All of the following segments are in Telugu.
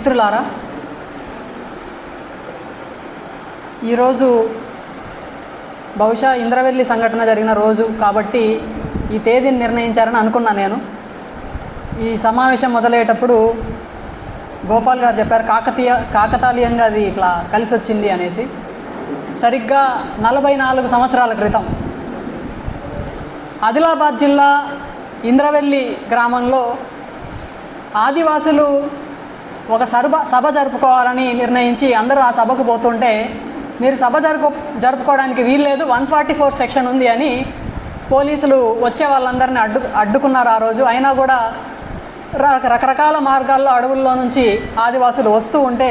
మిత్రులారా ఈరోజు బహుశా ఇంద్రవెల్లి సంఘటన జరిగిన రోజు కాబట్టి ఈ తేదీని నిర్ణయించారని అనుకున్నా నేను. ఈ సమావేశం మొదలయ్యేటప్పుడు గోపాల్ గారు చెప్పారు కాకతీయ కాకతాళీయంగా అది ఇట్లా కలిసి వచ్చింది అనేసి. సరిగ్గా నలభై నాలుగు సంవత్సరాల క్రితం ఆదిలాబాద్ జిల్లా ఇంద్రవెల్లి గ్రామంలో ఆదివాసులు ఒక సభ సభ జరుపుకోవాలని నిర్ణయించి అందరూ ఆ సభకు పోతుంటే మీరు సభ జరుపు జరుపుకోవడానికి వీల్లేదు వన్ ఫార్టీ ఫోర్ సెక్షన్ ఉంది అని పోలీసులు వచ్చే వాళ్ళందరినీ అడ్డు అడ్డుకున్నారు ఆ రోజు. అయినా కూడా రకరకాల మార్గాల్లో అడవుల్లో నుంచి ఆదివాసులు వస్తూ ఉంటే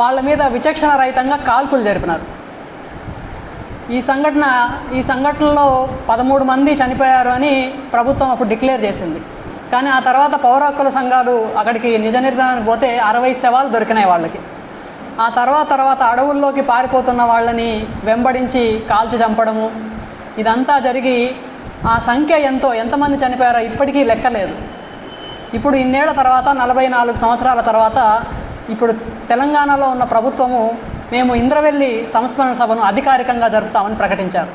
వాళ్ళ మీద విచక్షణ రహితంగా కాల్పులు జరిపినారు. ఈ సంఘటన ఈ సంఘటనలో పదమూడు మంది చనిపోయారు అని ప్రభుత్వం అప్పుడు డిక్లేర్ చేసింది. కానీ ఆ తర్వాత పౌర హక్కుల సంఘాలు అక్కడికి నిజ నిర్ధారణకు పోతే అరవై శవాలు దొరికినాయి వాళ్ళకి. ఆ తర్వాత తర్వాత అడవుల్లోకి పారిపోతున్న వాళ్ళని వెంబడించి కాల్చి చంపడము. ఇదంతా జరిగి ఆ సంఖ్య ఎంతో ఎంతమంది చనిపోయారో ఇప్పటికీ లెక్కలేదు. ఇప్పుడు ఇన్నేళ్ళ తర్వాత నలభై నాలుగు సంవత్సరాల తర్వాత ఇప్పుడు తెలంగాణలో ఉన్న ప్రభుత్వము మేము ఇంద్రవెల్లి సంస్మరణ సభను అధికారికంగా జరుపుతామని ప్రకటించారు.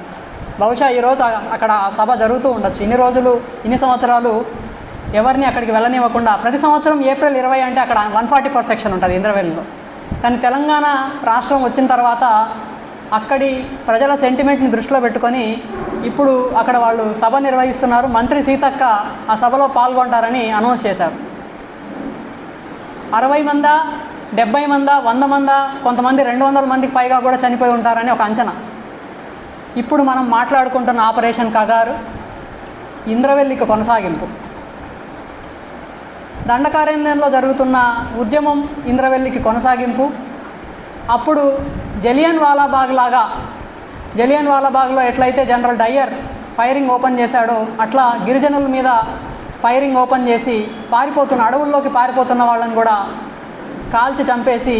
బహుశా ఈరోజు అక్కడ సభ జరుగుతూ ఉండొచ్చు. ఇన్ని రోజులు ఇన్ని సంవత్సరాలు ఎవరిని అక్కడికి వెళ్ళనివ్వకుండా ప్రతి సంవత్సరం ఏప్రిల్ ఇరవై అంటే అక్కడ వన్ ఫార్టీ ఫోర్ సెక్షన్ ఉంటుంది ఇంద్రవెల్లిలో కానీ తెలంగాణ రాష్ట్రం వచ్చిన తర్వాత అక్కడి ప్రజల సెంటిమెంట్ని దృష్టిలో పెట్టుకొని ఇప్పుడు అక్కడ వాళ్ళు సభ నిర్వహిస్తున్నారు. మంత్రి సీతక్క ఆ సభలో పాల్గొంటారని అనౌన్స్ చేశారు. అరవై మందా డెబ్బై మందా వంద మందా కొంతమంది రెండు వందల మందికి పైగా కూడా చనిపోయి ఉంటారని ఒక అంచనా. ఇప్పుడు మనం మాట్లాడుకుంటున్న ఆపరేషన్ కగారు ఇంద్రవెల్లికి కొనసాగింపు. దండకారణ్యంలో జరుగుతున్న ఉద్యమం ఇంద్రవెల్లికి కొనసాగింపు. అప్పుడు జలియన్ వాలాబాగ్ లాగా జలియన్ వాలాబాగ్లో ఎట్లయితే జనరల్ డయ్యర్ ఫైరింగ్ ఓపెన్ చేశాడో అట్లా గిరిజనుల మీద ఫైరింగ్ ఓపెన్ చేసి పారిపోతున్న అడవుల్లోకి పారిపోతున్న వాళ్ళని కూడా కాల్చి చంపేసి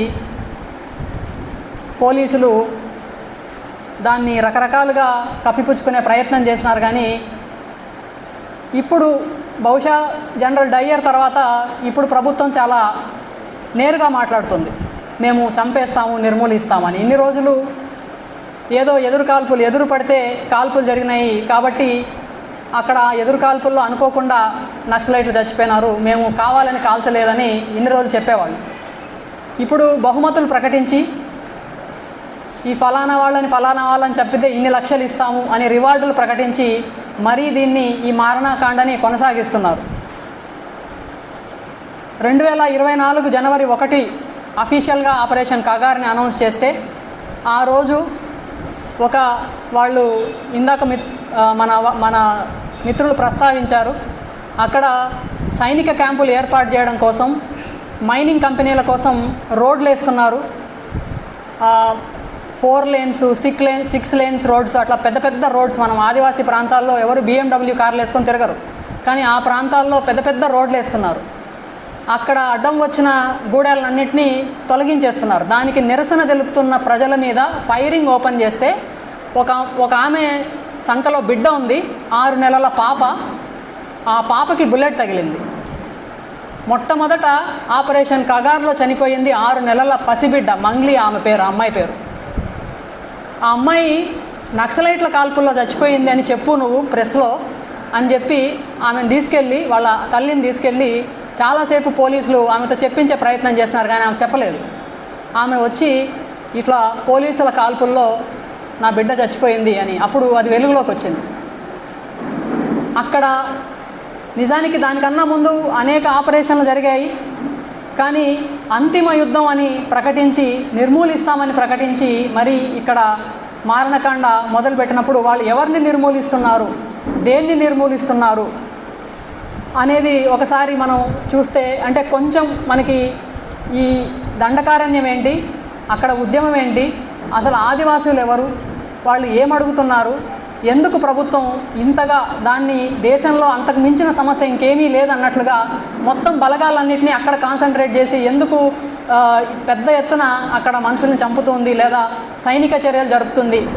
పోలీసులు దాన్ని రకరకాలుగా కప్పిపుచ్చుకునే ప్రయత్నం చేసినారు. కానీ ఇప్పుడు బహుశా జనరల్ డయ్యర్ తర్వాత ఇప్పుడు ప్రభుత్వం చాలా నేరుగా మాట్లాడుతుంది. మేము చంపేస్తాము నిర్మూలిస్తామని. ఇన్ని రోజులు ఏదో ఎదురు కాల్పులు ఎదురు పడితే కాల్పులు జరిగినాయి కాబట్టి అక్కడ ఎదురు కాల్పుల్లో అనుకోకుండా నక్సలైట్లు చచ్చిపోయినారు. మేము కావాలని కాల్చలేదని ఇన్ని రోజులు చెప్పేవాళ్ళు. ఇప్పుడు బహుమతులు ప్రకటించి ఈ ఫలానా వాళ్ళని ఫలానా వాళ్ళని చెప్పితే ఇన్ని లక్షలు ఇస్తాము అని రివార్డులు ప్రకటించి మరీ దీన్ని ఈ మారణాకాండని కొనసాగిస్తున్నారు. రెండు వేల ఇరవై నాలుగు జనవరి ఒకటి అఫీషియల్గా ఆపరేషన్ కగార్ని అనౌన్స్ చేస్తే ఆ రోజు ఒక వాళ్ళు ఇందాక మిత్ మన మన మిత్రులు ప్రస్తావించారు. అక్కడ సైనిక క్యాంపులు ఏర్పాటు చేయడం కోసం మైనింగ్ కంపెనీల కోసం రోడ్లు వేస్తున్నారు four lanes six lanes six lanes roads అట్లా పెద్ద పెద్ద రోడ్స్ మనం ఆదివాసీ ప్రాంతాల్లో ఎవరు బిఎండబ్ల్యూ కార్లు వేసుకొని తిరగరు. కానీ ఆ ప్రాంతాల్లో పెద్ద పెద్ద రోడ్లు వేస్తున్నారు. అక్కడ అడ్డం వచ్చిన గూడాలన్నింటినీ తొలగించేస్తున్నారు. దానికి నిరసన తెలుపుతున్న ప్రజల మీద ఫైరింగ్ ఓపెన్ చేస్తే ఒక ఒక ఆమె సంఖలో బిడ్డ ఉంది ఆరు నెలల పాప. ఆ పాపకి బుల్లెట్ తగిలింది. మొట్టమొదట ఆపరేషన్ కగార్లో చనిపోయింది ఆరు నెలల పసిబిడ్డ మంగ్లీ ఆమె పేరు ఆ అమ్మాయి పేరు. ఆ అమ్మాయి నక్సలైట్ల కాల్పుల్లో చచ్చిపోయింది అని చెప్పు నువ్వు ప్రెస్లో అని చెప్పి ఆమెను తీసుకెళ్ళి వాళ్ళ తల్లిని తీసుకెళ్ళి చాలాసేపు పోలీసులు ఆమెతో చెప్పించే ప్రయత్నం చేస్తున్నారు కానీ ఆమె చెప్పలేదు. ఆమె వచ్చి ఇట్లా పోలీసుల కాల్పుల్లో నా బిడ్డ చచ్చిపోయింది అని అప్పుడు అది వెలుగులోకి వచ్చింది. అక్కడ నిజానికి దానికన్నా ముందు అనేక ఆపరేషన్లు జరిగాయి. కానీ అంతిమ యుద్ధం అని ప్రకటించి నిర్మూలిస్తామని ప్రకటించి మరి ఇక్కడ మారణకాండ మొదలుపెట్టినప్పుడు వాళ్ళు ఎవరిని నిర్మూలిస్తున్నారు? దేన్ని నిర్మూలిస్తున్నారు? అనేది ఒకసారి మనం చూస్తే అంటే కొంచెం మనకి ఈ దండకారణ్యం ఏంటి? అక్కడ ఉద్యమం ఏంటి? అసలు ఆదివాసులు ఎవరు? వాళ్ళు ఏమడుగుతున్నారు ఎందుకు ప్రభుత్వం ఇంతగా దాన్ని దేశంలో అంతకు మించిన సమస్య ఇంకేమీ లేదన్నట్లుగా మొత్తం బలగాలన్నింటినీ అక్కడ కాన్సన్ట్రేట్ చేసి ఎందుకు పెద్ద ఎత్తున అక్కడ మనుషులను చంపుతుంది లేదా సైనిక చర్యలు జరుపుతుంది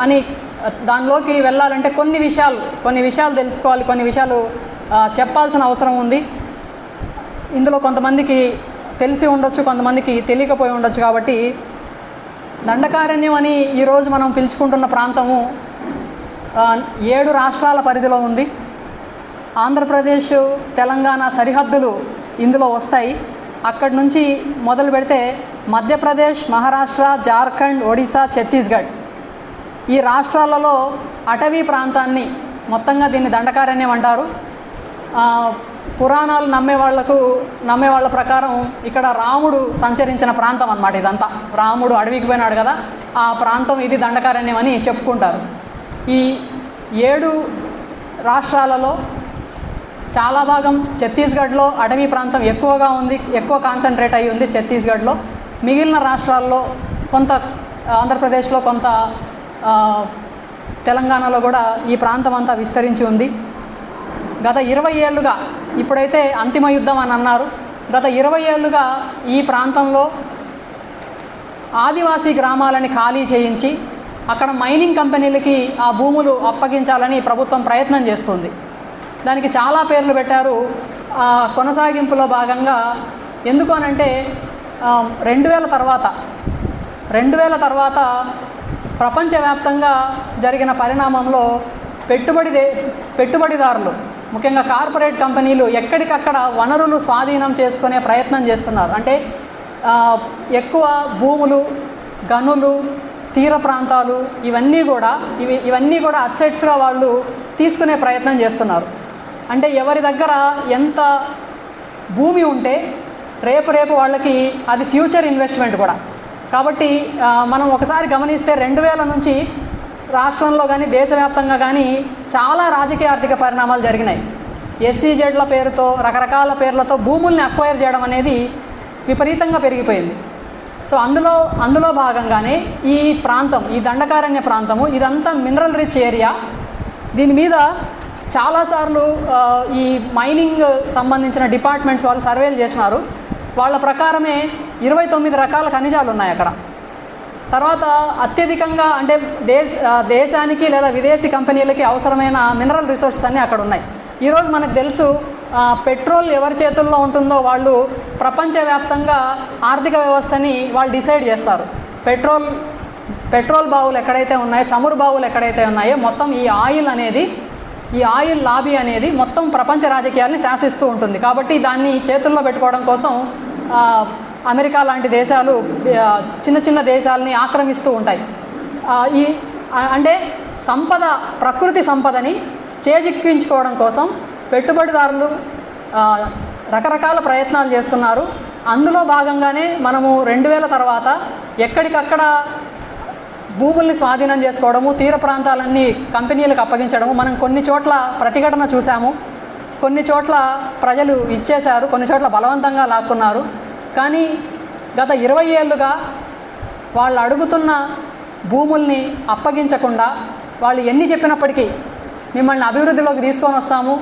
అని దానిలోకి వెళ్ళాలంటే కొన్ని విషయాలు కొన్ని విషయాలు తెలుసుకోవాలి కొన్ని విషయాలు చెప్పాల్సిన అవసరం ఉంది. ఇందులో కొంతమందికి తెలిసి ఉండొచ్చు కొంతమందికి తెలియకపోయి ఉండొచ్చు కాబట్టి దండకారణ్యం అని ఈరోజు మనం పిలుచుకుంటున్న ప్రాంతము ఏడు రాష్ట్రాల పరిధిలో ఉంది. ఆంధ్రప్రదేశ్ తెలంగాణ సరిహద్దులు ఇందులో వస్తాయి. అక్కడి నుంచి మొదలు పెడితే మధ్యప్రదేశ్ మహారాష్ట్ర జార్ఖండ్ ఒడిశా ఛత్తీస్గఢ్. ఈ రాష్ట్రాలలో అటవీ ప్రాంతాన్ని మొత్తంగా దీన్ని దండకారణ్యం అంటారు. పురాణాలు నమ్మే వాళ్ళకు నమ్మే వాళ్ళ ప్రకారం ఇక్కడ రాముడు సంచరించిన ప్రాంతం అనమాట ఇదంతా. రాముడు అడవికి పోయినాడు కదా ఆ ప్రాంతం ఇది దండకారణ్యం అని చెప్పుకుంటారు. ఈ ఏడు రాష్ట్రాలలో చాలా భాగం ఛత్తీస్గఢ్లో అటవీ ప్రాంతం ఎక్కువగా ఉంది ఎక్కువ కాన్సన్ట్రేట్ అయి ఉంది ఛత్తీస్గఢ్లో. మిగిలిన రాష్ట్రాల్లో కొంత ఆంధ్రప్రదేశ్లో కొంత తెలంగాణలో కూడా ఈ ప్రాంతం అంతా విస్తరించి ఉంది. గత ఇరవై ఏళ్ళుగా ఇప్పుడైతే అంతిమ యుద్ధం అని అన్నారు. గత ఇరవై ఏళ్ళుగా ఈ ప్రాంతంలో ఆదివాసీ గ్రామాలని ఖాళీ చేయించి అక్కడ మైనింగ్ కంపెనీలకి ఆ భూములు అప్పగించాలని ప్రభుత్వం ప్రయత్నం చేస్తుంది. దానికి చాలా పేర్లు పెట్టారు. ఆ కొనసాగింపులో భాగంగా ఎందుకు అనంటే రెండు వేల తర్వాత రెండు వేల తర్వాత ప్రపంచవ్యాప్తంగా జరిగిన పరిణామంలో పెట్టుబడి పెట్టుబడిదారులు ముఖ్యంగా కార్పొరేట్ కంపెనీలు ఎక్కడికక్కడ వనరులు స్వాధీనం చేసుకునే ప్రయత్నం చేస్తున్నారు. అంటే ఎక్కువ భూములు గనులు తీర ప్రాంతాలు ఇవన్నీ కూడా ఇవి ఇవన్నీ కూడా అసెట్స్గా వాళ్ళు తీసుకునే ప్రయత్నం చేస్తున్నారు. అంటే ఎవరి దగ్గర ఎంత భూమి ఉంటే రేపు రేపు వాళ్ళకి అది ఫ్యూచర్ ఇన్వెస్ట్మెంట్ కూడా. కాబట్టి మనం ఒకసారి గమనిస్తే రెండు వేల నుంచి రాష్ట్రంలో కానీ దేశవ్యాప్తంగా కానీ చాలా రాజకీయ ఆర్థిక పరిణామాలు జరిగినాయి. ఎస్సీజెడ్ల పేరుతో రకరకాల పేర్లతో భూముల్ని అక్వైర్ చేయడం అనేది విపరీతంగా పెరిగిపోయింది. సో అందులో అందులో భాగంగానే ఈ ప్రాంతం ఈ దండకారణ్య ప్రాంతము ఇదంతా మినరల్ రిచ్ ఏరియా దీని మీద చాలాసార్లు ఈ మైనింగ్ సంబంధించిన డిపార్ట్మెంట్స్ వాళ్ళు సర్వేలు చేసినారు. వాళ్ళ ప్రకారమే ఇరవై తొమ్మిది రకాల ఖనిజాలు ఉన్నాయి అక్కడ. తర్వాత అత్యధికంగా అంటే దేశ దేశానికి లేదా విదేశీ కంపెనీలకి అవసరమైన మినరల్ రిసోర్సెస్ అన్నీ అక్కడ ఉన్నాయి. ఈరోజు మనకు తెలుసు పెట్రోల్ ఎవరి చేతుల్లో ఉంటుందో వాళ్ళు ప్రపంచవ్యాప్తంగా ఆర్థిక వ్యవస్థని వాళ్ళు డిసైడ్ చేస్తారు. పెట్రోల్ పెట్రోల్ బావులు ఎక్కడైతే ఉన్నాయో చమురు బావులు ఎక్కడైతే ఉన్నాయో మొత్తం ఈ ఆయిల్ అనేది ఈ ఆయిల్ లాబీ అనేది మొత్తం ప్రపంచ రాజకీయాల్ని శాసిస్తూ ఉంటుంది. కాబట్టి దాన్ని చేతుల్లో పెట్టుకోవడం కోసం అమెరికా లాంటి దేశాలు చిన్న చిన్న దేశాలని ఆక్రమిస్తూ ఉంటాయి. ఈ అంటే సంపద ప్రకృతి సంపదని చేజిక్కించుకోవడం కోసం పెట్టుబడిదారులు రకరకాల ప్రయత్నాలు చేస్తున్నారు. అందులో భాగంగానే మనము రెండు వేల తర్వాత ఎక్కడికక్కడ భూముల్ని స్వాధీనం చేసుకోవడము తీర ప్రాంతాలన్నీ కంపెనీలకు అప్పగించడము మనం కొన్ని చోట్ల ప్రతిఘటన చూసాము కొన్ని చోట్ల ప్రజలు ఇచ్చేశారు కొన్ని చోట్ల బలవంతంగా లాక్కున్నారు. కానీ గత ఇరవై ఏళ్ళుగా వాళ్ళు అడుగుతున్న భూముల్ని అప్పగించకుండా వాళ్ళు ఎన్ని చెప్పినప్పటికీ మిమ్మల్ని అభివృద్ధిలోకి తీసుకొని వస్తాము.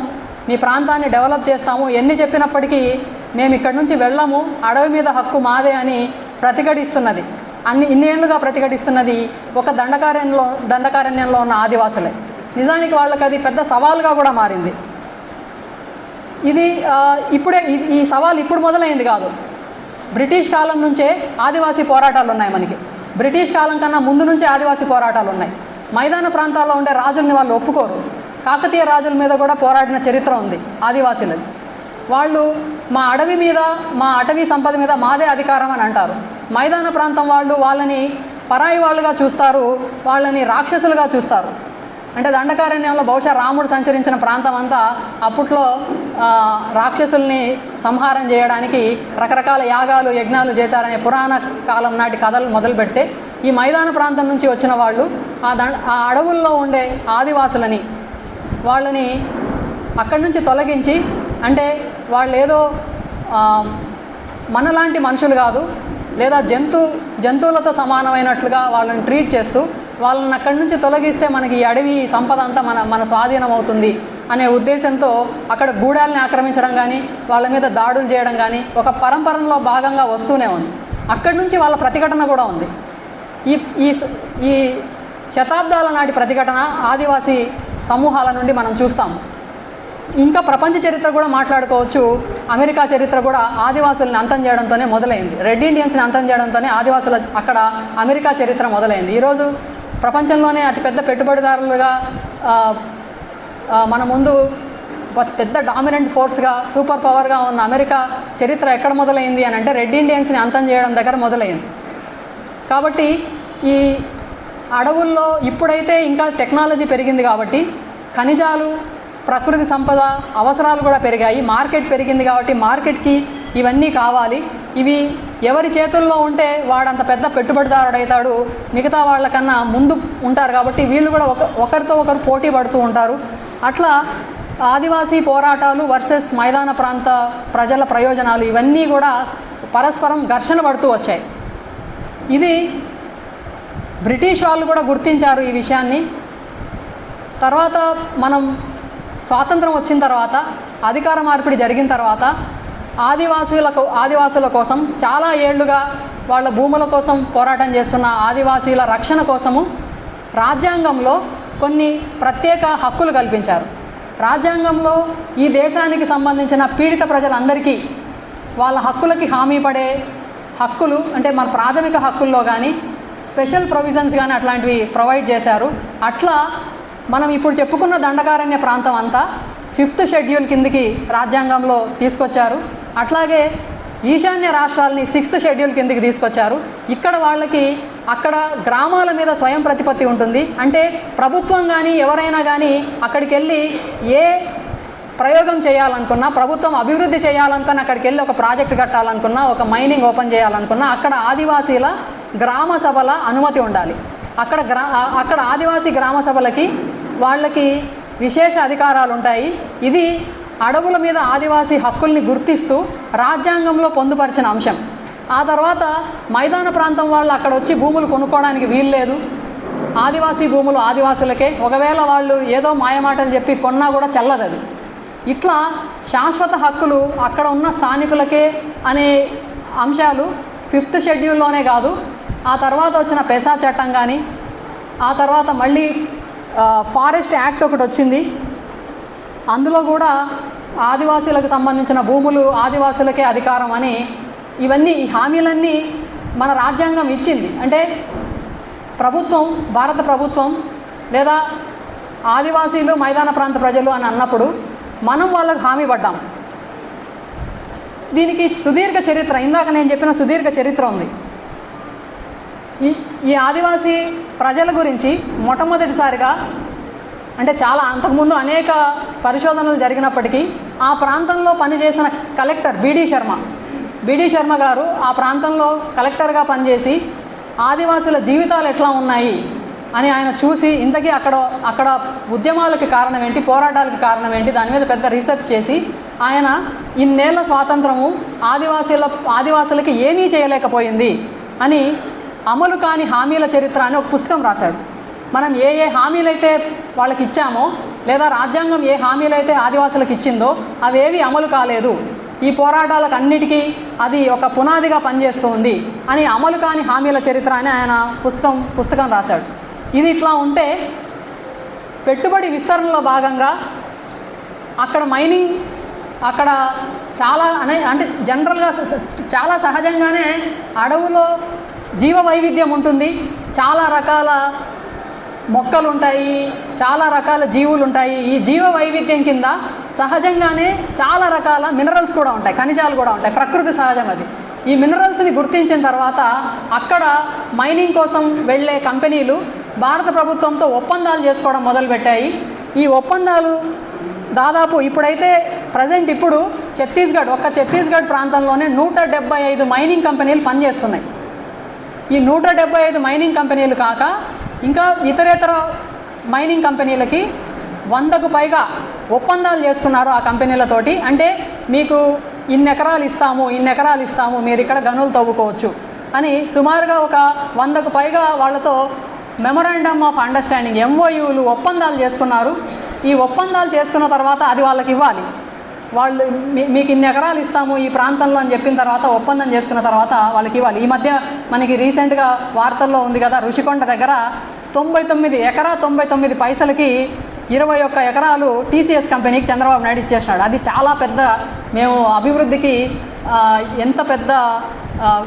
మీ ప్రాంతాన్ని డెవలప్ చేస్తాము. ఎన్ని చెప్పినప్పటికీ మేము ఇక్కడి నుంచి వెళ్ళము. అడవి మీద హక్కు మాదే అని ప్రతిఘటిస్తున్నది. అన్ని ఇన్ని ప్రతిఘటిస్తున్నది ఒక దండకారణ్యంలో దండకారణ్యంలో ఉన్న ఆదివాసులే. నిజానికి వాళ్ళకి అది పెద్ద సవాలుగా కూడా మారింది. ఇది ఇప్పుడే ఈ- ఈ సవాల్ ఇప్పుడు మొదలైంది కాదు. బ్రిటిష్ కాలం నుంచే ఆదివాసీ పోరాటాలు ఉన్నాయి మనకి. బ్రిటిష్ కాలం కన్నా ముందు నుంచే ఆదివాసీ పోరాటాలు ఉన్నాయి. మైదాన ప్రాంతాల్లో ఉండే రాజుల్ని వాళ్ళు ఒప్పుకోరు. కాకతీయ రాజుల మీద కూడా పోరాడిన చరిత్ర ఉంది ఆదివాసీలది. వాళ్ళు మా అడవి మీద మా అటవీ సంపద మీద మాదే అధికారం అని అంటారు. మైదాన ప్రాంతం వాళ్ళు వాళ్ళని పరాయి వాళ్ళుగా చూస్తారు వాళ్ళని రాక్షసులుగా చూస్తారు. అంటే దండకారణ్యంలో బహుశా రాముడు సంచరించిన ప్రాంతం అంతా అప్పట్లో రాక్షసుల్ని సంహారం చేయడానికి రకరకాల యాగాలు యజ్ఞాలు చేశారనే పురాణ కాలం నాటి కథలు మొదలుపెట్టే ఈ మైదాన ప్రాంతం నుంచి వచ్చిన వాళ్ళు ఆ దండ ఆ అడవుల్లో ఉండే ఆదివాసులని వాళ్ళని అక్కడి నుంచి తొలగించి అంటే వాళ్ళు ఏదో మనలాంటి మనుషులు కాదు లేదా జంతు జంతువులతో సమానమైనట్లుగా వాళ్ళని ట్రీట్ చేస్తూ వాళ్ళని అక్కడి నుంచి తొలగిస్తే మనకి ఈ అడవి సంపద అంతా మన మన స్వాధీనం అవుతుంది అనే ఉద్దేశంతో అక్కడ గూడాల్ని ఆక్రమించడం కానీ వాళ్ళ మీద దాడులు చేయడం కానీ ఒక పరంపరలో భాగంగా వస్తూనే ఉంది. అక్కడి నుంచి వాళ్ళ ప్రతిఘటన కూడా ఉంది. ఈ ఈ శతాబ్దాల నాటి ప్రతిఘటన ఆదివాసీ సమూహాల నుండి మనం చూస్తాం. ఇంకా ప్రపంచ చరిత్ర కూడా మాట్లాడుకోవచ్చు. అమెరికా చరిత్ర కూడా ఆదివాసుల్ని అంతం చేయడంతోనే మొదలైంది. రెడ్ ఇండియన్స్ని అంతం చేయడంతోనే ఆదివాసుల అక్కడ అమెరికా చరిత్ర మొదలైంది. ఈరోజు ప్రపంచంలోనే అతిపెద్ద పెట్టుబడిదారులుగా మన ముందు పెద్ద డామినెంట్ ఫోర్స్గా సూపర్ పవర్గా ఉన్న అమెరికా చరిత్ర ఎక్కడ మొదలైంది అని అంటే రెడ్ ఇండియన్స్ని అంతం చేయడం దగ్గర మొదలైంది. కాబట్టి ఈ అడవుల్లో ఇప్పుడైతే ఇంకా టెక్నాలజీ పెరిగింది కాబట్టి ఖనిజాలు ప్రకృతి సంపద అవసరాలు కూడా పెరిగాయి. మార్కెట్ పెరిగింది కాబట్టి మార్కెట్కి ఇవన్నీ కావాలి. ఇవి ఎవరి చేతుల్లో ఉంటే వాడంత పెద్ద పెట్టుబడిదారుడు అవుతాడు మిగతా వాళ్ళకన్నా ముందు ఉంటారు కాబట్టి వీళ్ళు కూడా ఒక ఒకరితో ఒకరు పోటీ పడుతూ ఉంటారు. అట్లా ఆదివాసీ పోరాటాలు వర్సెస్ మైదాన ప్రాంత ప్రజల ప్రయోజనాలు ఇవన్నీ కూడా పరస్పరం ఘర్షణ పడుతూ వచ్చాయి. ఇది బ్రిటిష్ వాళ్ళు కూడా గుర్తించారు ఈ విషయాన్ని. తర్వాత మనం స్వాతంత్రం వచ్చిన తర్వాత అధికార మార్పిడి జరిగిన తర్వాత ఆదివాసీలకు ఆదివాసుల కోసం చాలా ఏళ్ళుగా వాళ్ళ భూముల కోసం పోరాటం చేస్తున్న ఆదివాసీల రక్షణ కోసము రాజ్యాంగంలో కొన్ని ప్రత్యేక హక్కులు కల్పించారు. రాజ్యాంగంలో ఈ దేశానికి సంబంధించిన పీడిత ప్రజలందరికీ వాళ్ళ హక్కులకి హామీ పడే హక్కులు అంటే మన ప్రాథమిక హక్కుల్లో కానీ స్పెషల్ ప్రొవిజన్స్ కానీ అట్లాంటివి ప్రొవైడ్ చేశారు. అట్లా మనం ఇప్పుడు చెప్పుకున్న దండకారణ్య ప్రాంతం అంతా ఫిఫ్త్ షెడ్యూల్ కిందికి రాజ్యాంగంలో తీసుకొచ్చారు. అట్లాగే ఈశాన్య రాష్ట్రాలని సిక్స్త్ షెడ్యూల్ కిందికి తీసుకొచ్చారు. ఇక్కడ వాళ్ళకి అక్కడ గ్రామాల మీద స్వయం ప్రతిపత్తి ఉంటుంది. అంటే ప్రభుత్వం కానీ ఎవరైనా కానీ అక్కడికి వెళ్ళి ఏ ప్రయోగం చేయాలనుకున్నా ప్రభుత్వం అభివృద్ధి చేయాలనుకున్నా అక్కడికి వెళ్ళి ఒక ప్రాజెక్ట్ కట్టాలనుకున్నా ఒక మైనింగ్ ఓపెన్ చేయాలనుకున్నా అక్కడ ఆదివాసీల గ్రామ సభల అనుమతి ఉండాలి. అక్కడ గ్రా అక్కడ ఆదివాసీ గ్రామ సభలకి వాళ్ళకి విశేష అధికారాలు ఉంటాయి. ఇది అడవుల మీద ఆదివాసీ హక్కుల్ని గుర్తిస్తూ రాజ్యాంగంలో పొందుపరిచిన అంశం. ఆ తర్వాత మైదాన ప్రాంతం వాళ్ళు అక్కడ వచ్చి భూములు కొనుక్కోవడానికి వీలు లేదు ఆదివాసీ భూములు ఆదివాసులకే. ఒకవేళ వాళ్ళు ఏదో మాయమాటలు చెప్పి కొన్నా కూడా చెల్లదు అది ఇట్లా శాశ్వత హక్కులు అక్కడ ఉన్న స్థానికులకే అనే అంశాలు ఫిఫ్త్ షెడ్యూల్లోనే కాదు ఆ తర్వాత వచ్చిన పెసా చట్టం కానీ ఆ తర్వాత మళ్ళీ ఫారెస్ట్ యాక్ట్ ఒకటి వచ్చింది. అందులో కూడా ఆదివాసీలకు సంబంధించిన భూములు ఆదివాసులకే అధికారం అని ఇవన్నీ ఈ హామీలన్నీ మన రాజ్యాంగం ఇచ్చింది. అంటే ప్రభుత్వం భారత ప్రభుత్వం లేదా ఆదివాసీలు మైదాన ప్రాంత ప్రజలు అని అన్నప్పుడు మనం వాళ్ళకు హామీ పడ్డాం. దీనికి సుదీర్ఘ చరిత్ర ఇందాక నేను చెప్పిన సుదీర్ఘ చరిత్ర ఉంది. ఈ ఈ ఆదివాసీ ప్రజల గురించి మొట్టమొదటిసారిగా అంటే చాలా అంతకుముందు అనేక పరిశోధనలు జరిగినప్పటికీ ఆ ప్రాంతంలో పనిచేసిన collector BD Sharma BD Sharma garu ఆ ప్రాంతంలో కలెక్టర్గా పనిచేసి ఆదివాసుల జీవితాలు ఎట్లా ఉన్నాయి అని ఆయన చూసి ఇంతకీ అక్కడ అక్కడ ఉద్యమాలకి కారణం ఏంటి పోరాటాలకి కారణం ఏంటి దాని మీద పెద్ద రీసెర్చ్ చేసి ఆయన ఇన్నేళ్ళ స్వాతంత్రము ఆదివాసీల ఆదివాసులకి ఏమీ చేయలేకపోయింది అని అమలు కాని హామీల చరిత్ర అని ఒక పుస్తకం రాశాడు. మనం ఏ ఏ హామీలైతే వాళ్ళకి ఇచ్చామో లేదా రాజ్యాంగం ఏ హామీలైతే ఆదివాసులకు ఇచ్చిందో అవేవి అమలు కాలేదు. ఈ పోరాటాలకు అన్నిటికీ అది ఒక పునాదిగా పనిచేస్తుంది అని అమలు కాని హామీల చరిత్ర అని ఆయన పుస్తకం పుస్తకం రాశాడు. ఇది ఇట్లా ఉంటే పెట్టుబడి విస్తరణలో భాగంగా అక్కడ మైనింగ్ అక్కడ చాలా అనే అంటే జనరల్గా చాలా సహజంగానే అడవులో జీవ వైవిధ్యం ఉంటుంది. చాలా రకాల మొక్కలు ఉంటాయి చాలా రకాల జీవులు ఉంటాయి ఈ జీవ వైవిధ్యం కింద సహజంగానే చాలా రకాల మినరల్స్ కూడా ఉంటాయి ఖనిజాలు కూడా ఉంటాయి ప్రకృతి సహజం అది. ఈ మినరల్స్ని గుర్తించిన తర్వాత అక్కడ మైనింగ్ కోసం వెళ్ళే కంపెనీలు భారత ప్రభుత్వంతో ఒప్పందాలు చేసుకోవడం మొదలుపెట్టాయి. ఈ ఒప్పందాలు దాదాపు ఇప్పుడైతే ప్రజెంట్ ఇప్పుడు ఛత్తీస్గఢ్ ఒక్క ఛత్తీస్గఢ్ ప్రాంతంలోనే నూట డెబ్బై ఐదు మైనింగ్ కంపెనీలు పనిచేస్తున్నాయి. ఈ నూట డెబ్బై ఐదు మైనింగ్ కంపెనీలు కాక ఇంకా ఇతరేతర మైనింగ్ కంపెనీలకి వందకు పైగా ఒప్పందాలు చేస్తున్నారు ఆ కంపెనీలతోటి. అంటే మీకు ఇన్ని ఎకరాలు ఇస్తాము ఇన్ని ఎకరాలు ఇస్తాము మీరు ఇక్కడ గనులు తవ్వుకోవచ్చు అని సుమారుగా ఒక వందకు పైగా వాళ్ళతో మెమరాండమ్ ఆఫ్ అండర్స్టాండింగ్ ఎంఓయూలు ఒప్పందాలు చేస్తున్నారు ఈ ఒప్పందాలు చేసుకున్న తర్వాత అది వాళ్ళకి ఇవ్వాలి. వాళ్ళు మీ- మీకు ఇన్ని ఎకరాలు ఇస్తాము ఈ ప్రాంతంలో అని చెప్పిన తర్వాత ఒప్పందం చేసుకున్న తర్వాత వాళ్ళకి ఇవ్వాలి. ఈ మధ్య మనకి రీసెంట్గా వార్తల్లో ఉంది కదా రుషికొండ దగ్గర తొంభై తొమ్మిది ఎకరా తొంభై తొమ్మిది పైసలకి ఇరవై ఒక్క ఎకరాలు టీసీఎస్ కంపెనీకి చంద్రబాబు నాయుడు ఇచ్చేసినాడు అది చాలా పెద్ద మేము అభివృద్ధికి ఎంత పెద్ద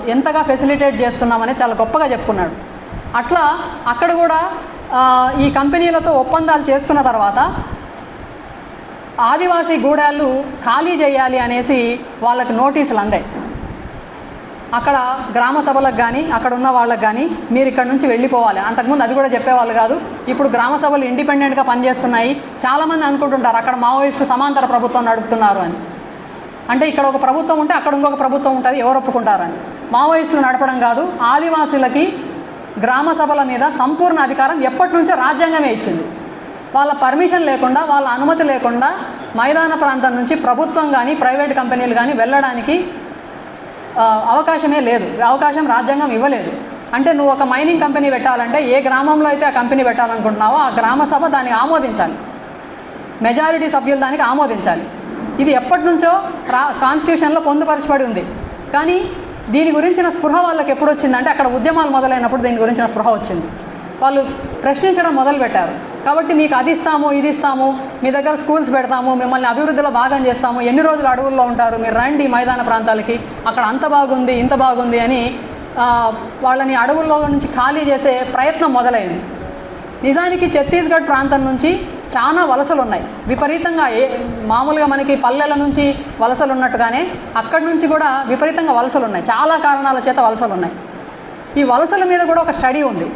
ఎంతగా ఫెసిలిటేట్ చేస్తున్నామని చాలా గొప్పగా చెప్పుకున్నాడు. అట్లా అక్కడ కూడా ఈ కంపెనీలతో ఒప్పందాలు చేసుకున్న తర్వాత ఆదివాసీ గూడాలు ఖాళీ చేయాలి అనేసి వాళ్ళకి నోటీసులు అందాయి. అక్కడ గ్రామ సభలకు కానీ అక్కడ ఉన్న వాళ్ళకి కానీ మీరు ఇక్కడ నుంచి వెళ్ళిపోవాలి. అంతకుముందు అది కూడా చెప్పేవాళ్ళు కాదు. ఇప్పుడు గ్రామ సభలు ఇండిపెండెంట్గా పనిచేస్తున్నాయి. చాలామంది అనుకుంటుంటారు అక్కడ మావోయిస్టు సమాంతర ప్రభుత్వం నడుపుతున్నారు అని. అంటే ఇక్కడ ఒక ప్రభుత్వం ఉంటే అక్కడ ఇంకొక ప్రభుత్వం ఉంటుంది ఎవరు ఒప్పుకుంటారని. మావోయిస్టులు నడపడం కాదు ఆదివాసీలకి గ్రామ సభల మీద సంపూర్ణ అధికారం ఎప్పటి నుంచో రాజ్యాంగమే ఇచ్చింది. వాళ్ళ పర్మిషన్ లేకుండా వాళ్ళ అనుమతి లేకుండా మైదాన ప్రాంతం నుంచి ప్రభుత్వం కానీ ప్రైవేట్ కంపెనీలు కానీ వెళ్ళడానికి అవకాశమే లేదు. అవకాశం రాజ్యాంగం ఇవ్వలేదు. అంటే నువ్వు ఒక మైనింగ్ కంపెనీ పెట్టాలంటే ఏ గ్రామంలో అయితే ఆ కంపెనీ పెట్టాలనుకుంటున్నావో ఆ గ్రామ సభ దాన్ని ఆమోదించాలి. మెజారిటీ సభ్యులు దానికి ఆమోదించాలి. ఇది ఎప్పటి నుంచో రా కాన్స్టిట్యూషన్లో పొందుపరచబడి ఉంది. కానీ దీని గురించిన స్పృహ వాళ్ళకి ఎప్పుడు వచ్చిందంటే అక్కడ ఉద్యమాలు మొదలైనప్పుడు దీని గురించిన స్పృహ వచ్చింది. వాళ్ళు ప్రశ్నించడం మొదలుపెట్టారు. కాబట్టి మీకు అది ఇస్తాము ఇది ఇస్తాము మీ దగ్గర స్కూల్స్ పెడతాము మిమ్మల్ని అభివృద్ధిలో భాగం చేస్తాము. ఎన్ని రోజులు అడవుల్లో ఉంటారు? మీరు రండి మైదాన ప్రాంతాలకి. అక్కడ అంత బాగుంది ఇంత బాగుంది అని వాళ్ళని అడవుల్లో నుంచి ఖాళీ చేసే ప్రయత్నం మొదలైంది. నిజానికి ఛత్తీస్గఢ్ ప్రాంతం నుంచి చాలా వలసలు ఉన్నాయి విపరీతంగా ఏ మామూలుగా మనకి పల్లెల నుంచి వలసలు ఉన్నట్టుగానే అక్కడి నుంచి కూడా విపరీతంగా వలసలు ఉన్నాయి చాలా కారణాల చేత వలసలు ఉన్నాయి ఈ వలసల మీద కూడా ఒక స్టడీ ఉంది.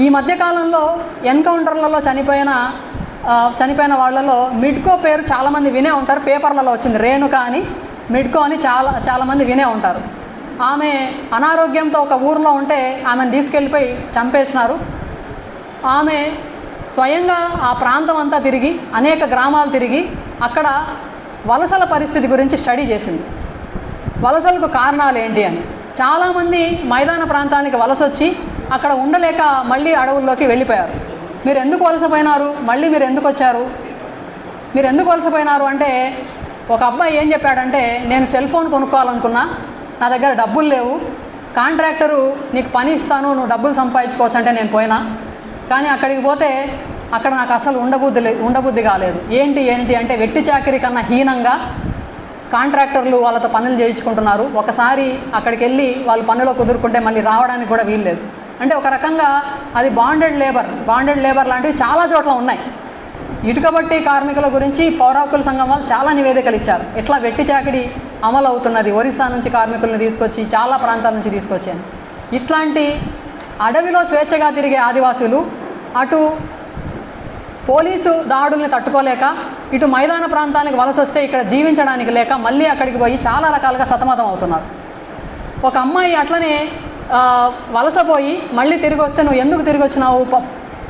ఈ మధ్యకాలంలో ఎన్కౌంటర్లలో చనిపోయిన చనిపోయిన వాళ్ళలో మిడ్కో పేరు చాలామంది వినే ఉంటారు. పేపర్లలో వచ్చింది రేణుక అని. మిడ్కో అని చాలా చాలామంది వినే ఉంటారు. ఆమె అనారోగ్యంతో ఒక ఊరిలో ఉంటే ఆమెను తీసుకెళ్ళిపోయి చంపేసినారు. ఆమె స్వయంగా ఆ ప్రాంతం అంతా తిరిగి అనేక గ్రామాలు తిరిగి అక్కడ వలసల పరిస్థితి గురించి స్టడీ చేసింది. వలసలకు కారణాలు ఏంటి అని. చాలామంది మైదాన ప్రాంతానికి వలస వచ్చి అక్కడ ఉండలేక మళ్ళీ అడవుల్లోకి వెళ్ళిపోయారు. మీరు ఎందుకు వలసపోయినారు? మళ్ళీ మీరు ఎందుకు వచ్చారు మీరు ఎందుకు వలసపోయినారు అంటే ఒక అబ్బాయి ఏం చెప్పాడంటే నేను సెల్ ఫోన్ కొనుక్కోవాలనుకున్నా నా దగ్గర డబ్బులు లేవు కాంట్రాక్టరు నీకు పని ఇస్తాను నువ్వు డబ్బులు సంపాదించుకోవచ్చు అంటే నేను పోయినా. కానీ అక్కడికి పోతే అక్కడ నాకు అసలు ఉండబుద్ధి లే ఉండబుద్ధి కాలేదు. ఏంటి ఏంటి అంటే వెట్టి చాకరీ కన్నా హీనంగా కాంట్రాక్టర్లు వాళ్ళతో పనులు చేయించుకుంటున్నారు. ఒకసారి అక్కడికి వెళ్ళి వాళ్ళు పనులో కుదురుకుంటే మళ్ళీ రావడానికి కూడా వీల్లేదు అంటే ఒక రకంగా అది బాండెడ్ లేబర్ బాండెడ్ లేబర్ లాంటివి చాలా చోట్ల ఉన్నాయి. ఇటుకబట్టి కార్మికుల గురించి పౌరాకుల సంఘం వాళ్ళు చాలా నివేదికలు ఇచ్చారు. ఎట్లా వెట్టి చాకిడి అమలు అవుతున్నది? ఒరిస్సా నుంచి కార్మికులను తీసుకొచ్చి చాలా ప్రాంతాల నుంచి తీసుకొచ్చాను. ఇట్లాంటి అడవిలో స్వేచ్ఛగా తిరిగే ఆదివాసులు అటు పోలీసు దాడుల్ని తట్టుకోలేక ఇటు మైదాన ప్రాంతానికి వలస వస్తే ఇక్కడ జీవించడానికి లేక మళ్ళీ అక్కడికి పోయి చాలా రకాలుగా సతమతం అవుతున్నారు. ఒక అమ్మాయి అట్లనే వలసపోయి మళ్ళీ తిరిగి వస్తే నువ్వు ఎందుకు తిరిగి వచ్చినావు?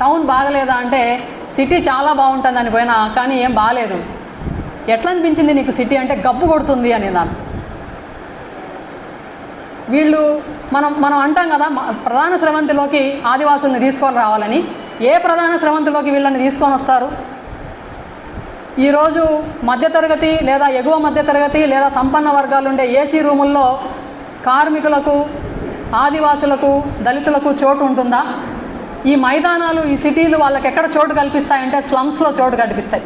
టౌన్ బాగలేదా అంటే సిటీ చాలా బాగుంటుందని పోయినా కానీ ఏం బాగాలేదు ఎట్లా అనిపించింది నీకు సిటీ అంటే గబ్బు కొడుతుంది అని దాన్ని వీళ్ళు మనం మనం అంటాం కదా ప్రధాన స్రవంతిలోకి ఆదివాసుల్ని తీసుకొని రావాలని. ఏ ప్రధాన స్రవంతిలోకి వీళ్ళని తీసుకొని వస్తారు? ఈరోజు మధ్యతరగతి లేదా ఎగువ మధ్యతరగతి లేదా సంపన్న వర్గాలు ఉండే ఏసీ రూముల్లో కార్మికులకు ఆదివాసులకు దళితులకు చోటు ఉంటుందా? ఈ మైదానాలు ఈ సిటీలు వాళ్ళకి ఎక్కడ చోటు కల్పిస్తాయంటే స్లమ్స్లో చోటు కల్పిస్తాయి.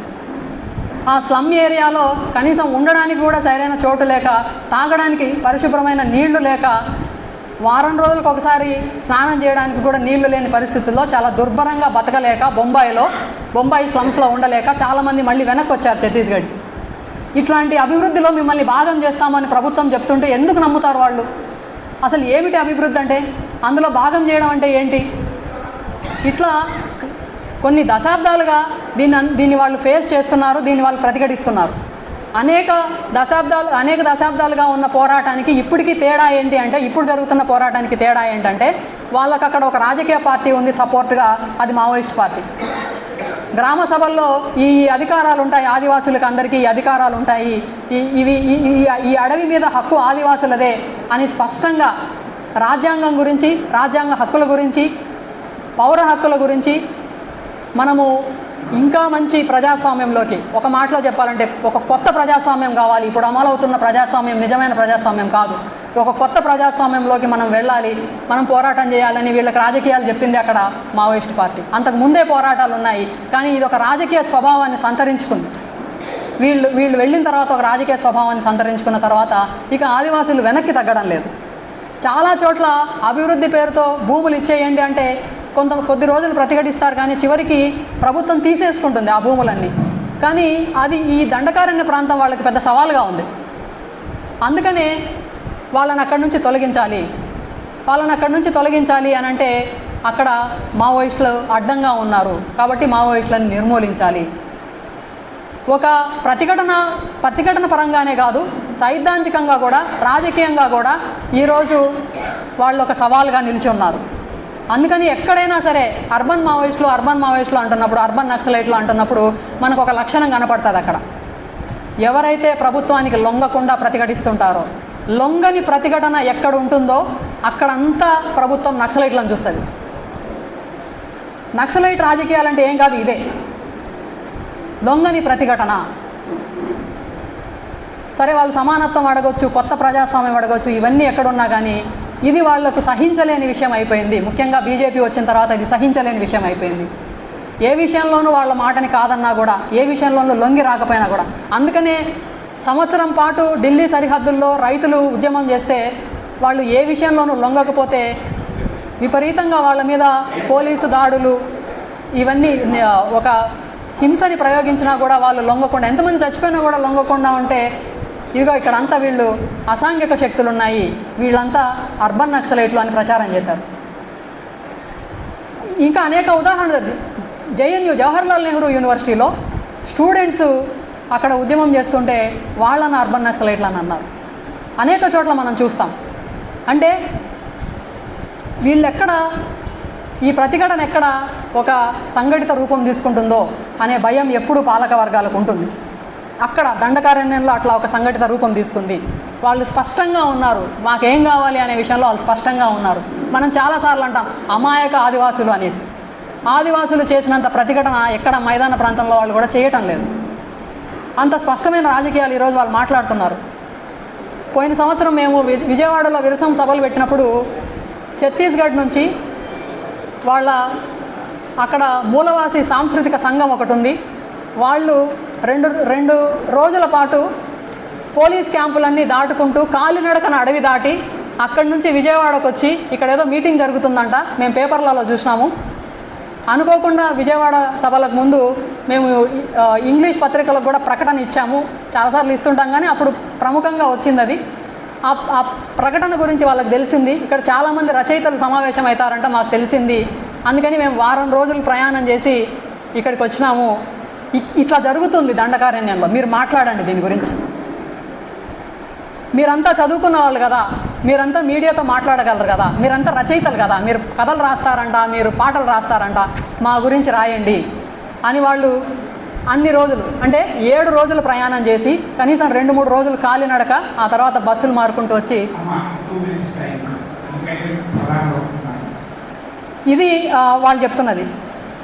ఆ స్లమ్ ఏరియాలో కనీసం ఉండడానికి కూడా సరైన చోటు లేక తాగడానికి పరిశుభ్రమైన నీళ్ళు లేక వారం రోజులకు ఒకసారి స్నానం చేయడానికి కూడా నీళ్ళు లేని పరిస్థితుల్లో చాలా దుర్భరంగా బతకలేక బొంబాయిలో బొంబాయి స్లమ్స్లో ఉండలేక చాలామంది మళ్ళీ వెనక్కి వచ్చారు ఛత్తీస్గఢ్ ఇట్లాంటి అభివృద్ధిలో మిమ్మల్ని భాగం చేస్తామని ప్రభుత్వం చెప్తుంటే ఎందుకు నమ్ముతారు వాళ్ళు? అసలు ఏమిటి అభివృద్ధి అంటే? అందులో భాగం చేయడం అంటే ఏంటి? ఇట్లా కొన్ని దశాబ్దాలుగా దీన్ని అన్- దీన్ని వాళ్ళు ఫేస్ చేస్తున్నారు దీన్ని వాళ్ళు ప్రతిఘటిస్తున్నారు. అనేక దశాబ్దాలు అనేక దశాబ్దాలుగా ఉన్న పోరాటానికి ఇప్పటికీ తేడా ఏంటి అంటే ఇప్పుడు జరుగుతున్న పోరాటానికి తేడా ఏంటంటే వాళ్ళకి అక్కడ ఒక రాజకీయ పార్టీ ఉంది సపోర్ట్గా అది మావోయిస్ట్ పార్టీ. గ్రామ సభల్లో ఈ అధికారాలు ఉంటాయి ఆదివాసులకు అందరికీ ఈ అధికారాలు ఉంటాయి ఇవి ఈ అడవి మీద హక్కు ఆదివాసులదే అని స్పష్టంగా రాజ్యాంగం గురించి రాజ్యాంగ హక్కుల గురించి పౌర హక్కుల గురించి మనము ఇంకా మంచి ప్రజాస్వామ్యంలోకి ఒక మాటలో చెప్పాలంటే ఒక కొత్త ప్రజాస్వామ్యం కావాలి. ఇప్పుడు అమలవుతున్న ప్రజాస్వామ్యం నిజమైన ప్రజాస్వామ్యం కాదు. ఒక కొత్త ప్రజాస్వామ్యంలోకి మనం వెళ్ళాలి మనం పోరాటం చేయాలని వీళ్ళకి రాజకీయాలు చెప్పింది అక్కడ మావోయిస్ట్ పార్టీ. అంతకు ముందే పోరాటాలు ఉన్నాయి కానీ ఇది ఒక రాజకీయ స్వభావాన్ని సంతరించుకుంది. వీళ్ళు వీళ్ళు వెళ్ళిన తర్వాత ఒక రాజకీయ స్వభావాన్ని సంతరించుకున్న తర్వాత ఇక ఆదివాసులు వెనక్కి తగ్గడం లేదు. చాలా చోట్ల అభివృద్ధి పేరుతో భూములు ఇచ్చేయండి అంటే కొంత కొద్ది రోజులు ప్రతిఘటిస్తారు కానీ చివరికి ప్రభుత్వం తీసేసుకుంటుంది ఆ భూములన్నీ. కానీ అది ఈ దండకారణ్య ప్రాంతం వాళ్ళకి పెద్ద సవాలుగా ఉంది. అందుకనే వాళ్ళని అక్కడి నుంచి తొలగించాలి. వాళ్ళని అక్కడి నుంచి తొలగించాలి అని అంటే అక్కడ మావోయిస్టులు అడ్డంగా ఉన్నారు. కాబట్టి మావోయిస్టులను నిర్మూలించాలి. ఒక ప్రతిఘటన ప్రతిఘటన పరంగానే కాదు సైద్ధాంతికంగా కూడా రాజకీయంగా కూడా ఈరోజు వాళ్ళు ఒక సవాల్గా నిలిచి ఉన్నారు. అందుకని ఎక్కడైనా సరే అర్బన్ మావోయిస్టులు అర్బన్ మావోయిస్టులు అంటున్నప్పుడు అర్బన్ నక్సలైట్లు అంటున్నప్పుడు మనకు ఒక లక్షణం కనపడుతుంది అక్కడ. ఎవరైతే ప్రభుత్వానికి లొంగకుండా ప్రతిఘటిస్తుంటారో లొంగని ప్రతిఘటన ఎక్కడ ఉంటుందో అక్కడంతా ప్రభుత్వం నక్సలైట్లను చూస్తుంది. నక్సలైట్ రాజకీయాలంటే ఏం కాదు ఇదే. లొంగని ప్రతిఘటన. సరే వాళ్ళు సమానత్వం అడగొచ్చు కొత్త ప్రజాస్వామ్యం అడగొచ్చు ఇవన్నీ ఎక్కడున్నా కానీ ఇది వాళ్ళకు సహించలేని విషయం అయిపోయింది. ముఖ్యంగా బీజేపీ వచ్చిన తర్వాత ఇది సహించలేని విషయం అయిపోయింది. ఏ విషయంలోనూ వాళ్ళ మాటని కాదన్నా కూడా ఏ విషయంలోనూ లొంగి రాకపోయినా కూడా. అందుకనే సంవత్సరం పాటు ఢిల్లీ సరిహద్దుల్లో రైతులు ఉద్యమం చేస్తే వాళ్ళు ఏ విషయంలోనూ లొంగకపోతే విపరీతంగా వాళ్ళ మీద పోలీసు దాడులు ఇవన్నీ ఒక హింసని ప్రయోగించినా కూడా వాళ్ళు లొంగకుండా ఎంతమంది చచ్చిపోయినా కూడా లొంగకుండా ఉంటే ఇదిగో ఇక్కడ అంతా వీళ్ళు అసాంఘిక శక్తులు ఉన్నాయి వీళ్ళంతా అర్బన్ నక్సలైట్లు అని ప్రచారం చేశారు. ఇంకా అనేక ఉదాహరణలు జేఎన్యూ జవహర్లాల్ నెహ్రూ యూనివర్సిటీలో స్టూడెంట్స్ అక్కడ ఉద్యమం చేస్తుంటే వాళ్ళని అర్బన్ నక్సలైట్లు అని అన్నారు. అనేక చోట్ల మనం చూస్తాం. అంటే వీళ్ళెక్కడ ఈ ప్రతిఘటన ఎక్కడ ఒక సంఘటిత రూపం తీసుకుంటుందో అనే భయం ఎప్పుడు పాలక వర్గాలకు ఉంటుంది. అక్కడ దండకారణ్యంలో అట్లా ఒక సంఘటిత రూపం తీసుకుంది. వాళ్ళు స్పష్టంగా ఉన్నారు. మాకేం కావాలి అనే విషయంలో వాళ్ళు స్పష్టంగా ఉన్నారు. మనం చాలాసార్లు అంటాం అమాయక ఆదివాసులు అనేసి. ఆదివాసులు చేసినంత ప్రతిఘటన ఎక్కడ మైదాన ప్రాంతంలో వాళ్ళు కూడా చేయటం లేదు. అంత స్పష్టమైన రాజకీయాలు ఈరోజు వాళ్ళు మాట్లాడుతున్నారు. పోయిన సంవత్సరం మేము విజయవాడలో విరసం సభలు పెట్టినప్పుడు ఛత్తీస్గఢ్ నుంచి వాళ్ళ అక్కడ మూలవాసి సాంస్కృతిక సంఘం ఒకటి ఉంది. వాళ్ళు రెండు రెండు రోజుల పాటు పోలీస్ క్యాంపులన్నీ దాటుకుంటూ కాలినడకన అడవి దాటి అక్కడి నుంచి విజయవాడకు వచ్చి ఇక్కడ ఏదో మీటింగ్ జరుగుతుందంట. మేము పేపర్లలో చూసినాము. అనుకోకుండా విజయవాడ సభలకు ముందు మేము ఇంగ్లీష్ పత్రికలకు కూడా ప్రకటన ఇచ్చాము. చాలాసార్లు ఇస్తుంటాం కానీ అప్పుడు ప్రముఖంగా వచ్చింది అది. ఆ ప్రకటన గురించి వాళ్ళకి తెలిసింది. ఇక్కడ చాలామంది రచయితలు సమావేశం అవుతారంట మాకు తెలిసింది. అందుకని మేము వారం రోజులు ప్రయాణం చేసి ఇక్కడికి వచ్చినాము. ఇ- ఇట్లా జరుగుతుంది దండకారణ్యంలో. మీరు మాట్లాడండి దీని గురించి. మీరంతా చదువుకున్న వాళ్ళు కదా మీరంతా మీడియాతో మాట్లాడగలరు కదా మీరంతా రచయితలు కదా మీరు కథలు రాస్తారంట మీరు పాటలు రాస్తారంట మా గురించి రాయండి అని వాళ్ళు అన్ని రోజులు అంటే ఏడు రోజులు ప్రయాణం చేసి కనీసం రెండు మూడు రోజులు కాలినడక ఆ తర్వాత బస్సులు మారుకుంటూ వచ్చి ఇది వాళ్ళు చెప్తున్నది.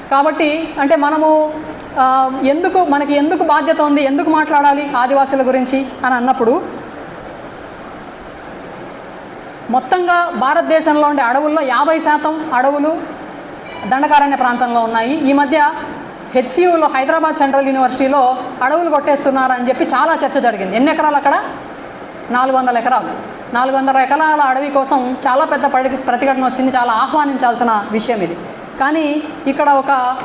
కాబట్టి అంటే మనము ఎందుకు మనకి ఎందుకు బాధ్యత ఉంది ఎందుకు మాట్లాడాలి ఆదివాసుల గురించి అని అన్నప్పుడు మొత్తంగా భారతదేశంలో ఉండే అడవుల్లో యాభై శాతం అడవులు దండకారణ్య ప్రాంతంలో ఉన్నాయి. ఈ మధ్య హెచ్సియులో హైదరాబాద్ సెంట్రల్ యూనివర్సిటీలో అడవులు కొట్టేస్తున్నారు అని చెప్పి చాలా చర్చ జరిగింది. ఎన్ని ఎకరాలు అక్కడ? నాలుగు వందల ఎకరాలు. నాలుగు వందల ఎకరాల అడవి కోసం చాలా పెద్ద పడి- ప్రతిఘటన వచ్చింది. చాలా ఆహ్వానించాల్సిన విషయం ఇది. కానీ ఇక్కడ ఒక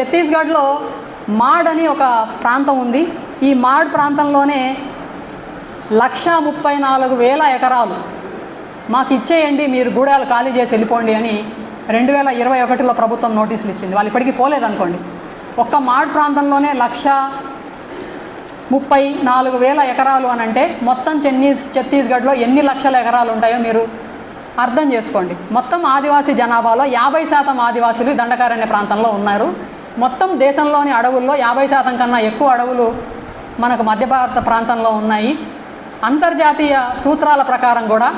ఛత్తీస్గఢ్లో మాడ్ అని ఒక ప్రాంతం ఉంది. ఈ మాడ్ ప్రాంతంలోనే లక్ష ముప్పై నాలుగు వేల ఎకరాలు మాకు ఇచ్చేయండి మీరు గూడాలు ఖాళీ చేసి వెళ్ళిపోండి అని రెండు వేల ఇరవై ఒకటిలో ప్రభుత్వం నోటీసులు ఇచ్చింది. వాళ్ళు ఇప్పటికీ పోలేదనుకోండి. ఒక్క మాడ్ ప్రాంతంలోనే లక్ష ముప్పై నాలుగు వేల ఎకరాలు అని అంటే మొత్తం చెన్నీస్ ఛత్తీస్గఢ్లో ఎన్ని లక్షల ఎకరాలు ఉంటాయో మీరు అర్థం చేసుకోండి. మొత్తం ఆదివాసీ జనాభాలో యాభై శాతం ఆదివాసులు దండకారణ్య ప్రాంతంలో ఉన్నారు. మొత్తం దేశంలోని అడవుల్లో యాభై శాతం కన్నా ఎక్కువ అడవులు మనకు మధ్య భారత ప్రాంతంలో ఉన్నాయి. అంతర్జాతీయ సూత్రాల ప్రకారం కూడా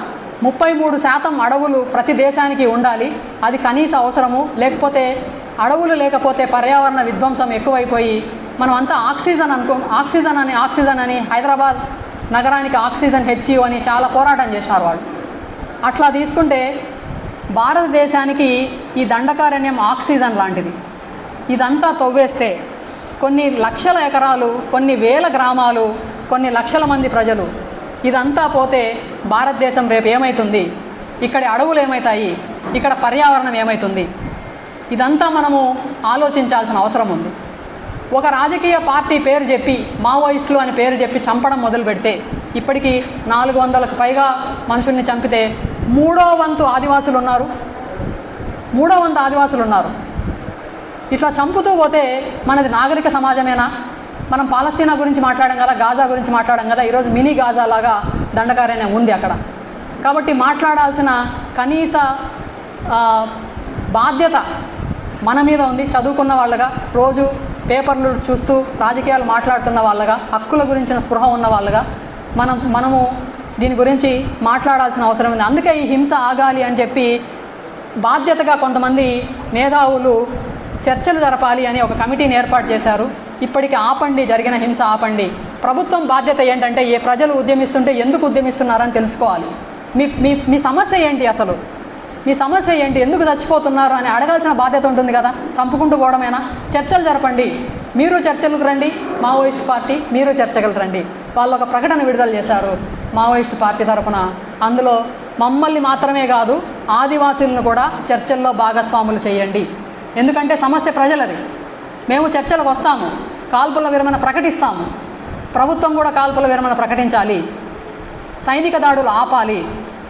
ముప్పై మూడు శాతం అడవులు ప్రతి దేశానికి ఉండాలి. అది కనీస అవసరము. లేకపోతే అడవులు లేకపోతే పర్యావరణ విధ్వంసం ఎక్కువైపోయి మనం అంతా ఆక్సిజన్ అనుకో ఆక్సిజన్ అని ఆక్సిజన్ అని హైదరాబాద్ నగరానికి ఆక్సిజన్ హెచ్సియు అని చాలా పోరాటం చేశారు వాళ్ళు. అట్లా తీసుకుంటే భారతదేశానికి ఈ దండకారణ్యం ఆక్సిజన్ లాంటిది. ఇదంతా తవ్వేస్తే కొన్ని లక్షల ఎకరాలు కొన్ని వేల గ్రామాలు కొన్ని లక్షల మంది ప్రజలు ఇదంతా పోతే భారతదేశం రేపు ఏమవుతుంది ఇక్కడి అడవులు ఏమవుతాయి ఇక్కడ పర్యావరణం ఏమవుతుంది ఇదంతా మనము ఆలోచించాల్సిన అవసరం ఉంది. ఒక రాజకీయ పార్టీ పేరు చెప్పి మావోయిస్టులు అని పేరు చెప్పి చంపడం మొదలు పెడితే ఇప్పటికీ నాలుగు వందలకు పైగా మనుషుల్ని చంపితే మూడో వంతు ఆదివాసులు ఉన్నారు. మూడో వంతు ఆదివాసులు ఉన్నారు. ఇట్లా చంపుతూ పోతే మనది నాగరిక సమాజమేనా? మనం పాలస్తీనా గురించి మాట్లాడడం కదా గాజా గురించి మాట్లాడడం కదా ఈరోజు మినీ గాజా లాగా దండకార్యనే ఉంది అక్కడ. కాబట్టి మాట్లాడాల్సిన కనీస బాధ్యత మన మీద ఉంది చదువుకున్న వాళ్ళగా రోజు పేపర్లు చూస్తూ రాజకీయాలు మాట్లాడుతున్న వాళ్ళగా హక్కుల గురించిన స్పృహ ఉన్న వాళ్ళగా మనం మనము దీని గురించి మాట్లాడాల్సిన అవసరం ఉంది. అందుకే ఈ హింస ఆగాలి అని చెప్పి బాధ్యతగా కొంతమంది మేధావులు చర్చలు జరపాలి అని ఒక కమిటీని ఏర్పాటు చేశారు. ఇప్పటికి ఆపండి జరిగిన హింస ఆపండి. ప్రభుత్వం బాధ్యత ఏంటంటే ఏ ప్రజలు ఉద్యమిస్తుంటే ఎందుకు ఉద్యమిస్తున్నారని తెలుసుకోవాలి. మీ మీ మీ సమస్య ఏంటి అసలు? మీ సమస్య ఏంటి? ఎందుకు చచ్చిపోతున్నారు అని అడగాల్సిన బాధ్యత ఉంటుంది కదా? చంపుకుంటూ పోవడమేనా? చర్చలు జరపండి. మీరు చర్చలకు రండి మావోయిస్ట్ పార్టీ మీరు చర్చలకు రండి. వాళ్ళు ఒక ప్రకటన విడుదల చేశారు మావోయిస్ట్ పార్టీ తరపున. అందులో మమ్మల్ని మాత్రమే కాదు ఆదివాసీలను కూడా చర్చల్లో భాగస్వాములు చేయండి. ఎందుకంటే సమస్య ప్రజలది. మేము చర్చలకు వస్తాము. కాల్పుల విరమణ ప్రకటిస్తాము. ప్రభుత్వం కూడా కాల్పుల విరమణ ప్రకటించాలి. సైనిక దాడులు ఆపాలి.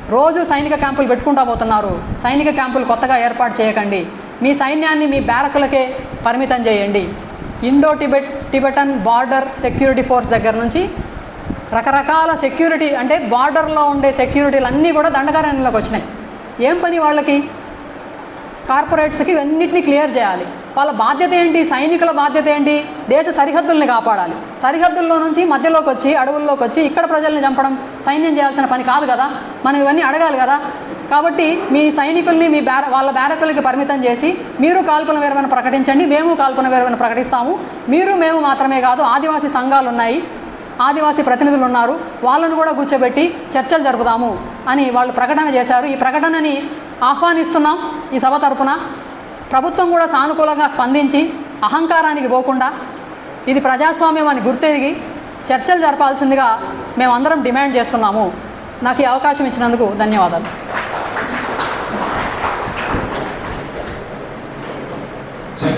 రోజు సైనిక క్యాంపులు పెట్టుకుంటా పోతున్నారు. సైనిక క్యాంపులు కొత్తగా ఏర్పాటు చేయకండి. మీ సైన్యాన్ని మీ బ్యారకులకే పరిమితం చేయండి. Indo Tibet Tibetan border security force దగ్గర నుంచి రకరకాల సెక్యూరిటీ అంటే బార్డర్లో ఉండే సెక్యూరిటీలు అన్నీ కూడా దండకారణ్యంలోకి వచ్చినాయి. ఏం పని వాళ్ళకి? కార్పొరేట్స్కి ఇవన్నిటిని క్లియర్ చేయాలి. వాళ్ళ బాధ్యత ఏంటి? సైనికుల బాధ్యత ఏంటి? దేశ సరిహద్దుల్ని కాపాడాలి. సరిహద్దుల్లో నుంచి మధ్యలోకి వచ్చి అడవుల్లోకి వచ్చి ఇక్కడ ప్రజల్ని చంపడం సైన్యం చేయాల్సిన పని కాదు కదా? మనం ఇవన్నీ అడగాలి కదా? కాబట్టి మీ సైనికుల్ని మీ బ్యార వాళ్ళ బ్యారకులకి పరిమితం చేసి మీరు కాల్పుల విరమణ ప్రకటించండి మేము కాల్పుల విరమణ ప్రకటిస్తాము. మీరు మేము మాత్రమే కాదు ఆదివాసీ సంఘాలు ఉన్నాయి. ఆదివాసీ ప్రతినిధులు ఉన్నారు. వాళ్ళను కూడా కూర్చోబెట్టి చర్చలు జరుపుదాము అని వాళ్ళు ప్రకటన చేశారు. ఈ ప్రకటనని ఆహ్వానిస్తున్నాం ఈ సభ తరపున. ప్రభుత్వం కూడా సానుకూలంగా స్పందించి అహంకారానికి పోకుండా ఇది ప్రజాస్వామ్యం అని గుర్తెరిగి చర్చలు జరపాల్సిందిగా మేమందరం డిమాండ్ చేస్తున్నాము. నాకు ఈ అవకాశం ఇచ్చినందుకు ధన్యవాదాలు.